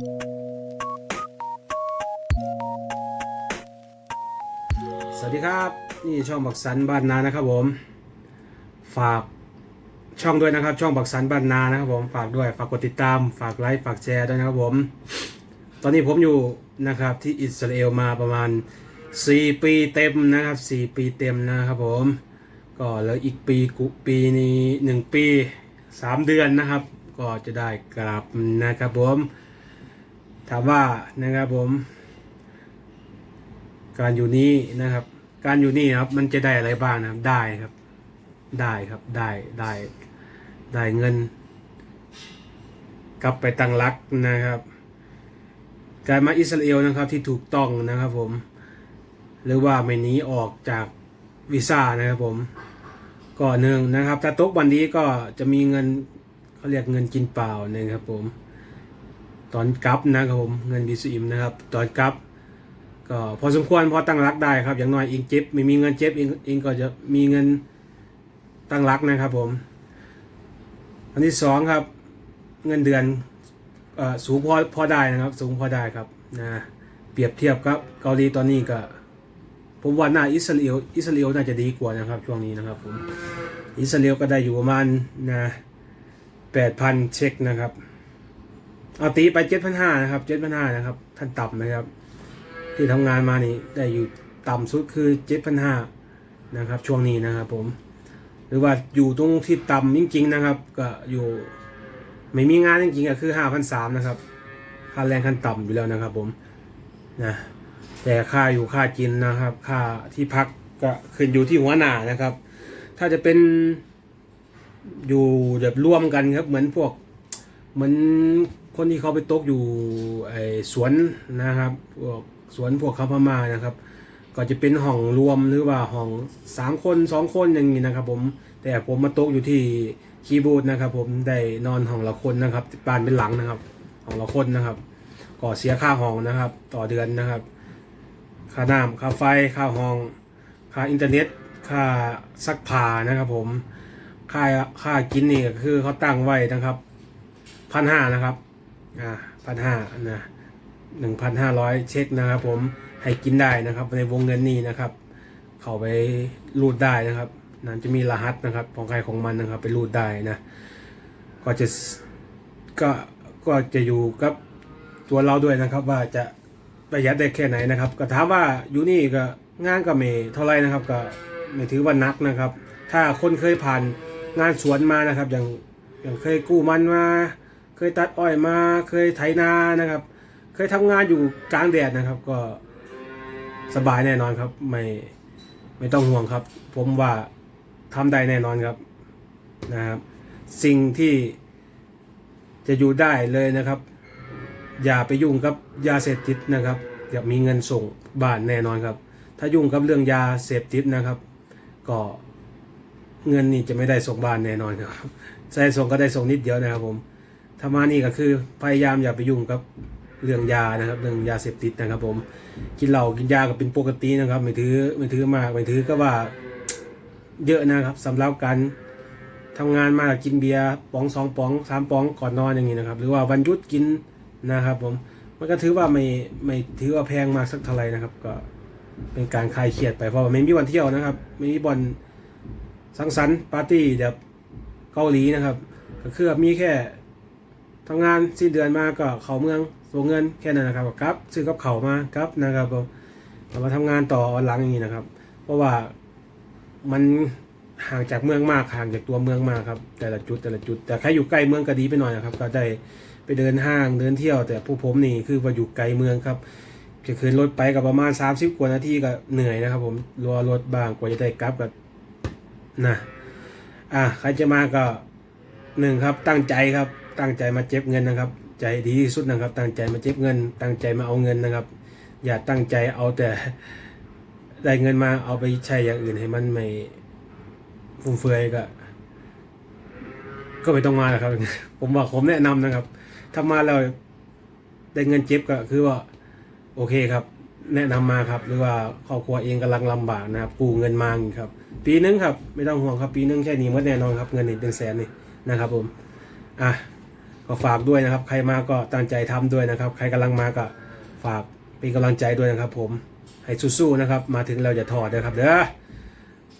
สวัสดีครับ นี่ช่องบักสันบ้านนานะครับผม ฝากช่องด้วยนะครับ ช่องบักสันบ้านนานะครับผมฝากด้วยฝากกดติดตาม ฝากไลค์ฝากแชร์ด้วยนะครับผม ตอนนี้ผมอยู่นะครับที่อิสราเอลมาประมาณ 4 ปีเต็มนะครับ 4 ปีเต็มนะครับผม ก็เหลืออีกปีกุปีนี้ 1 ปี 3 เดือนนะครับ ก็จะได้กลับนะครับผม ถามว่านะครับผม การอยู่นี่นะครับ การอยู่นี่ครับ มันจะได้อะไรบ้างนะครับได้ครับ ได้ครับได้ได้ได้เงิน กลับไปตั้งรักนะครับ การมาอิสราเอลนะครับที่ถูกต้องนะครับผม หรือว่าไม่หนีออกจากวีซ่านะครับผมก็หนึ่งนะครับถ้าตกวันนี้ก็จะมีเงินเขาเรียกเงินกินเปล่านะครับผม ตอนกลับนะครับผมเงินบีซีอิมนะครับตอนกลับก็พอสมควรพอตั้งรักได้ครับ อย่างน้อยอิงเจ็บไม่มีเงินเจ็บอิงอิงก็จะมีเงินตั้งรักนะครับผม อันที่สองครับ เงินเดือนอสูงพอพอได้นะครับ สูงพอได้ครับนะเปรียบเทียบกับเกาหลีตอนนี้ก็ ผมว่าน่าอิสราเอลอิสราเอลน่าจะดีกว่านะครับ ช่วงนี้นะครับผมอิสราเอลก็ได้อยู่ประมาณนะแปดพันเช็คนะครับ เอาตีไปเจ็ดพันห้านะครับเจ็ดพันห้านะครับ ท่านต่ำนะครับ ที่ทำงานมานี่ได้อยู่ต่ำสุดคือเจ็ดพันห้านะครับ ช่วงนี้นะครับผม หรือว่าอยู่ตรงที่ต่ำจริง ๆ นะครับ ก็อยู่ ไม่มีงานจริงๆก็คือห้าพันสามนะครับค่าแรงขั้นต่ำอยู่แล้วนะครับผมนะแต่ค่าอยู่ค่ากินนะครับ ค่าที่พักก็ขึ้นอยู่ที่หัวหน้านะครับ ถ้าจะเป็นอยู่แบบร่วมกันครับ เหมือนพวกเหมือนคนที่เขาไปตกอยู่ไอ้สวนนะครับพวกสวนพวกเขาพม่านะครับ ก็จะเป็นห้องรวมหรือว่าห้องสามคนสองคนอย่างนี้นะครับ ผมแต่ผมมาตกอยู่ที่คีย์บูดนะครับ ผมได้นอนห้องละคนนะครับบานเป็นหลังนะครับห้องละคนนะครับก็เสียค่าห้องนะครับ ต่อเดือนนะครับ ค่าน้ำค่าไฟค่าห้อง ค่าอินเทอร์เน็ต ค่าซักผ้านะครับ ผมค่าค่ากินนี่ก็คือเขาตั้งไว้นะครับพันห้านะครับ อ่าพันห้านะหนึ่งพันห้าร้อยเช็คนะครับผมให้กินได้นะครับ ในวงเงินนี้นะครับ เข้าไปรูดได้นะครับนั่นจะมีรหัสนะครับของใครของมันนะครับ ไปรูดได้นะ ก็จะก็ก็จะอยู่กับตัวเราด้วยนะครับ ว่าจะประหยัดได้แค่ไหนนะครับ ก็ถามว่าอยู่นี่ก็งานก็ไม่เท่าไรนะครับ ก็ไม่ถือว่านักนะครับ ถ้าคนเคยผ่านงานสวนมานะครับ อย่างอย่างเคยกู้มันมา เคยตัดอ้อยมาเคยไถนานะครับ เคยทำงานอยู่กลางแดดนะครับ ก็สบายแน่นอนครับ ไม่ไม่ต้องห่วงครับ ผมว่าทำได้แน่นอนครับนะครับ สิ่งที่จะอยู่ได้เลยนะครับ อย่าไปยุ่งกับยาเสพติดนะครับอย่ามีเงินส่งบ้านแน่นอนครับ ถ้ายุ่งกับเรื่องยาเสพติดนะครับ ก็เงินนี่จะไม่ได้ส่งบ้านแน่นอนครับใช้ส่งก็ได้ส่งนิดเดียวนะครับผม ธรรมานี่ก็คือพยายามอย่าไปยุ่งกับเรื่องยานะครับ เรื่องยาเสพติดนะครับ ผม กินเหล้ากินยาก็เป็นปกตินะครับ ไม่ถือไม่ถือมากไม่ถือก็ว่าเยอะนะครับสำหรับการทำงานมากินเบียร์ป๋องสองป๋องสามป๋องก่อนนอนอย่างนี้นะครับ หรือว่าวันหยุดกินนะครับ ผมมันก็ถือว่าไม่ไม่ถือว่าแพงมากสักเท่าไหร่นะครับ ก็เป็นการคลายเครียดไปเพราะว่าไม่มีวันเที่ยวนะครับ ไม่มีบอลสังสรรค์ปาร์ตี้แบบเกาหลีนะครับ ก็คือมีแค่ ทำงานสิ้นเดือนมาก็เขาเมืองส่งเงินแค่นั้นนะครับกับซื้อกับเขามาครับนะครับผมเรามาทำงานต่อวันหลังอย่างนี้นะครับ เพราะว่ามันห่างจากเมืองมากห่างจากตัวเมืองมากครับ แต่ละจุดแต่ละจุด แต่ใครอยู่ใกล้เมืองก็ดีไปหน่อยนะครับ ก็ได้ไปเดินห้างเดินเที่ยว แต่ผู้ผมนี่คือว่าอยู่ไกลเมืองครับจะขึ้นรถไปกับประมาณ 30 กว่านาทีก็เหนื่อยนะครับ ผมรอรถบ้างกว่าจะได้กลับก็นะอะใครจะมาก็หนึ่งครับตั้งใจครับ ตั้งใจมาเจ็บเงินนะครับ ใจดีที่สุดนะครับ ตั้งใจมาเจ็บเงิน ตั้งใจมาเอาเงินนะครับ อย่าตั้งใจเอาแต่ได้เงินมาเอาไปใช้อย่างอื่นให้มันไม่ฟุ่มเฟือยก็ ก็ไม่ต้องมาหรอกครับ ผมบอกผมแนะนำนะครับ ถ้ามาแล้วได้เงินเจ็บก็คือว่า โอเคครับ แนะนำมาครับ หรือว่าครอบครัวเองกำลังลำบากนะครับกู้เงินมาอย่างนี้ครับ ปีนึงครับ ไม่ต้องห่วงครับ ปีนึงแค่นี้หมดแน่นอนครับ เงินนี่เป็นแสนนี่นะครับ ผม อะ ก็ฝากด้วยนะครับ ใครมาก็ตั้งใจทำด้วยนะครับ ใครกำลังมาก็ฝากเป็นกำลังใจด้วยนะครับ ผมให้สู้ๆนะครับ มาถึงเราจะถอดนะครับเด้อ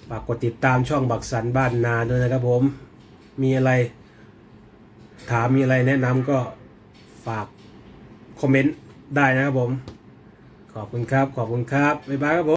ฝากกดติดตามช่องบักสันบ้านนาด้วยนะครับ ผมมีอะไร ถามมีอะไรแนะนำก็ฝากคอมเมนต์ได้นะครับผม ขอบคุณครับ ขอบคุณครับบ๊ายบายครับผม